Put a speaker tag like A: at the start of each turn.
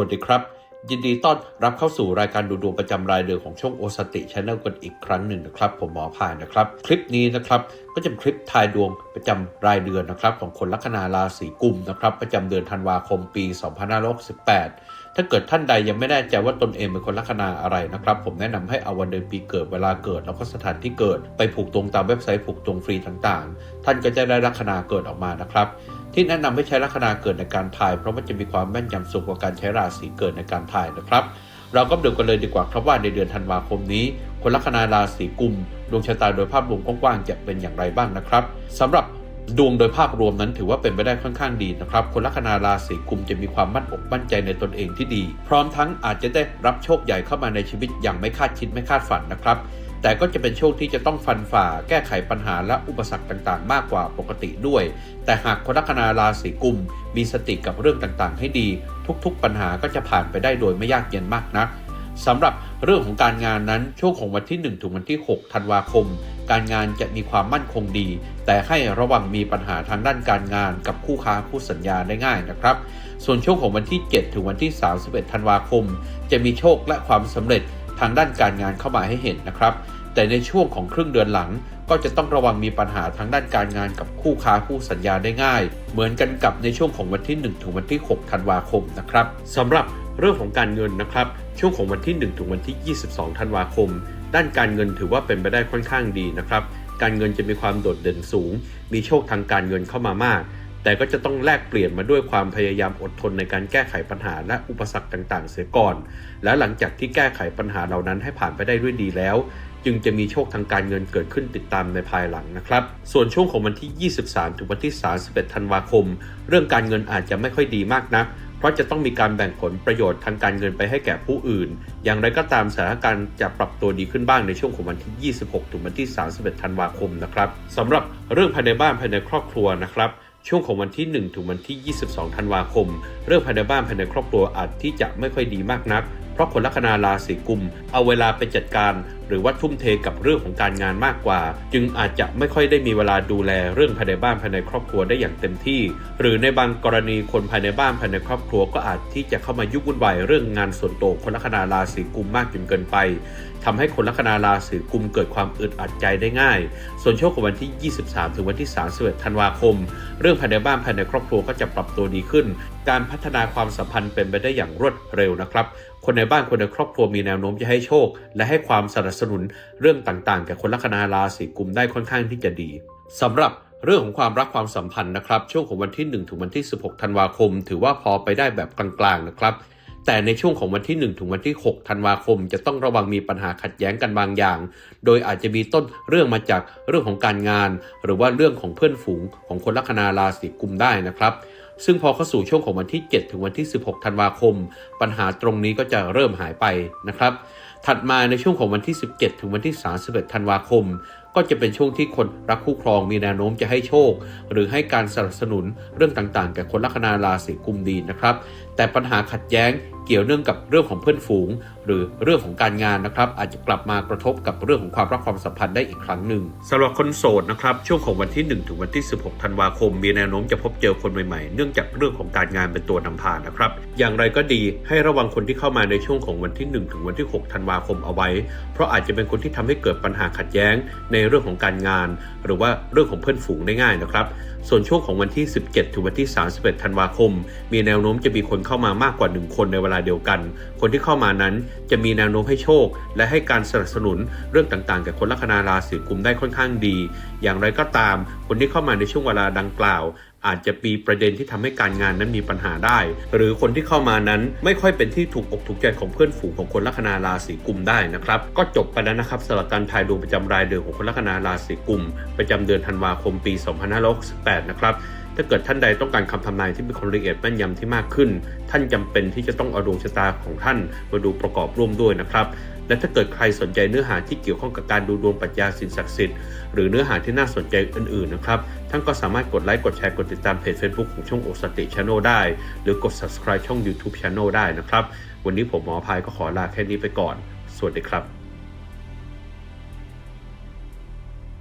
A: วัสดีครับ ยินดีต้อนรับเข้าสู่รายการดูดวงประจำรายเดือนของช่องโอสติชแนลกันอีกครั้งหนึ่งนะครับ ผมหมอพายนะครับ คลิปนี้นะครับก็จะเป็นคลิปทายดวงประจำรายเดือนนะครับ ของคนลัคนาราศีกุมนะครับ ประจำเดือนธันวาคมปี 2568 ถ้าเกิดท่านใดยังไม่แน่ใจว่าตนเองเป็นคนลัคนาอะไรนะครับ ผมแนะนำให้เอาวันเดือนปีเกิดเวลาเกิด แล้วก็สถานที่เกิดไปผูกตรงตามเว็บไซต์ผูกตรงฟรีต่างๆ ท่านก็จะได้ลัคนาเกิดออกมานะครับ ที่แนะนำให้ใช้ลัคนาเกิดในการทาย เพราะมันจะมีความแม่นยำสูงกว่าการใช้ราศีเกิดในการทายนะครับ เราก็ดูกันเลยดีกว่าครับว่าในเดือนธันวาคมนี้ คนลัคนาราศีกุมดวงชะตาโดยภาพรวมกว้างๆจะเป็นอย่างไรบ้างนะครับสำหรับดวงโดยภาพรวมนั้นถือว่าเป็นไปได้ค่อนข้างดีนะครับ คนลัคนาราศีกุมจะมีความมั่นอกมั่นใจในตนเองที่ดี พร้อมทั้งอาจจะได้รับโชคใหญ่เข้ามาในชีวิตอย่างไม่คาดคิดไม่คาดฝันนะครับ แต่ก็จะเป็นโชคที่จะต้องฟันฝ่าแก้ไขปัญหาและอุปสรรคต่างๆ มากกว่าปกติด้วย แต่หากคนลัคนาราศีกุม มีสติกับเรื่องต่างๆ ให้ดี ทุกๆ ปัญหาก็จะผ่านไปได้โดยไม่ยากเย็นมากนักสำหรับเรื่องของการงานนั้นช่วงของวันที่ 1 ถึงวันที่ 6 ธันวาคม การงานจะมีความมั่นคงดี แต่ให้ระวังมีปัญหาทางด้านการงานกับคู่ค้าคู่สัญญาได้ง่ายนะครับ ส่วนช่วงของวันที่ 7 ถึงวันที่ 31 ธันวาคม จะมีโชคและความสำเร็จทางด้านการงานเข้ามาให้เห็นนะครับ แต่ในช่วงของครึ่งเดือนหลัง ก็จะต้องระวังมีปัญหาทางด้านการงานกับคู่ค้าคู่สัญญาได้ง่าย เหมือนกันกับในช่วงของวันที่ 1 ถึงวันที่ 6 ธันวาคมนะครับสำหรับเรื่องของการเงินนะครับ ช่วงของวันที่ 1 ถึงวันที่ 22 ธันวาคม ด้านการเงินถือว่าเป็นไปได้ค่อนข้างดีนะครับ การเงินจะมีความโดดเด่นสูง มีโชคทางการเงินเข้ามามาก แต่ก็จะต้องแลกเปลี่ยนมาด้วยความพยายามอดทนในการแก้ไขปัญหาและอุปสรรคต่าง ๆ เสียก่อน และหลังจากที่แก้ไขปัญหาเหล่านั้นให้ผ่านไปได้ด้วยดีแล้ว จึงจะมีโชคทางการเงินเกิดขึ้นติดตามในภายหลังนะครับ ส่วนช่วงของวันที่ 23 ถึงวันที่ 31 ธันวาคม เรื่องการเงินอาจจะไม่ค่อยดีมากนักเพราะจะต้องมีการแบ่งผลประโยชน์ทางการเงินไปให้แก่ผู้อื่น อย่างไรก็ตามสถานการณ์จะปรับตัวดีขึ้นบ้างในช่วงของวันที่ 26 ถึงวันที่ 31 ธันวาคมนะครับสำหรับเรื่องภายในบ้านภายในครอบครัวนะครับช่วงของวันที่ 1 ถึงวันที่ 22 ธันวาคม เรื่องภายในบ้านภายในครอบครัวอาจที่จะไม่ค่อยดีมากนัก เพราะคนลัคนาราศีกุม เอาเวลาไปจัดการ หรือว่าทุ่มเทกับเรื่องของการงานมากกว่า จึงอาจจะไม่ค่อยได้มีเวลาดูแลเรื่องภายในบ้านภายในครอบครัวได้อย่างเต็มที่ หรือในบางกรณีคนภายในบ้านภายในครอบครัวก็อาจที่จะเข้ามายุ่งวุ่นวายเรื่องงานส่วนตัวคนลัคนาราศีกุมมากจนเกินไปทำให้คนลัคนาราศีกุมเกิดความอึดอัดใจได้ง่าย ส่วนช่วงของวันที่ 23 ถึงวันที่ 31 ธันวาคม เรื่องภายในบ้านภายในครอบครัวก็จะปรับตัวดีขึ้น การพัฒนาความสัมพันธ์เป็นไปได้อย่างรวดเร็วนะครับ คนในบ้านคนในครอบครัวมีแนวโน้มจะให้โชค และให้ความสนับสนุนเรื่องต่างๆแก่คนลัคนาราศีกุมได้ค่อนข้างที่จะดีสำหรับเรื่องของความรักความสัมพันธ์นะครับ ช่วงของวันที่ 1 ถึงวันที่ 16 ธันวาคม ถือว่าพอไปได้แบบกลางๆนะครับ แต่ในช่วงของวันที่ 1 ถึงวันที่ 6 ธันวาคม จะต้องระวังมีปัญหาขัดแย้งกันบางอย่าง โดยอาจจะมีต้นเรื่องมาจากเรื่องของการงาน หรือว่าเรื่องของเพื่อนฝูงของคนลัคนาราศีกุมได้นะครับ ซึ่งพอเข้าสู่ช่วงของวันที่ 7 ถึงวันที่ 16 ธันวาคม ปัญหาตรงนี้ก็จะเริ่มหายไปนะครับ ถัดมาในช่วงของวันที่ 17 ถึงวันที่ 31 ธันวาคม ก็จะเป็นช่วงที่คนรักคู่ครองมีแนวโน้มจะให้โชค หรือให้การสนับสนุนเรื่องต่างๆแก่คนลัคนาราศีกุมดีนะครับ แต่ปัญหาขัดแย้ง เกี่ยวเนื่องกับเรื่องของเพื่อนฝูง หรือเรื่องของการงานนะครับ อาจจะกลับมากระทบกับเรื่องของความรักความสัมพันธ์ได้อีกครั้งหนึ่งสำหรับคนโสดนะครับช่วงของวันที่ 1 ถึงวันที่ 16 ธันวาคม มีแนวโน้มจะพบเจอคนใหม่ๆ เนื่องจากเรื่องของการงานเป็นตัวนำพานะครับ อย่างไรก็ดีให้ระวังคนที่เข้ามาในช่วงของวันที่ 1 ถึงวันที่ 6 ธันวาคมเอาไว้ เพราะอาจจะเป็นคนที่ทำให้เกิดปัญหาขัดแย้ง ในเรื่องของการงาน หรือว่าเรื่องของเพื่อนฝูงได้ง่ายนะครับส่วนช่วงของวันที่ 17 ถึงวันที่ 31 ธันวาคม มีแนวโน้มจะมีคนเข้ามามากกว่า 1 คนในเวลาเดียวกัน คนที่เข้ามานั้นจะมีแนวโน้มให้โชค และให้การสนับสนุนเรื่องต่างๆแก่คนลัคนาราศีกุมได้ค่อนข้างดี อย่างไรก็ตาม คนที่เข้ามาในช่วงเวลาดังกล่าวอาจจะมีประเด็นที่ทำให้การงานนั้นมีปัญหาได้ หรือคนที่เข้ามานั้นไม่ค่อยเป็นที่ถูกอกถูกใจของเพื่อนฝูงของคนลัคนาราศีกุมได้นะครับ ก็จบไปแล้วนะครับสำหรับการทายดวงประจำรายเดือนของคนลัคนาราศีกุม ประจำเดือนธันวาคมปี 2568 นะครับ ถ้าเกิดท่านใดต้องการคำทำนายที่มีความละเอียดแม่นยำที่มากขึ้น ท่านจำเป็นที่จะต้องเอาดวงชะตาของท่านมาดูประกอบร่วมด้วยนะครับและถ้าเกิดใครสนใจเนื้อหาที่เกี่ยวข้องกับการดูดวงปรัชญาสินศักดิ์สิทธิ์หรือเนื้อหาที่น่าสนใจอื่นๆนะครับท่านก็สามารถกดไลค์กดแชร์กดติดตามเพจ Facebook ของช่องโอสติช n น l ได้ หรือกด subscribe ช่อง YouTube Channel ได้นะครับ วันนี้ผมหมอพายก็ขอลาแค่นี้ไปก่อน สวัสดีครับ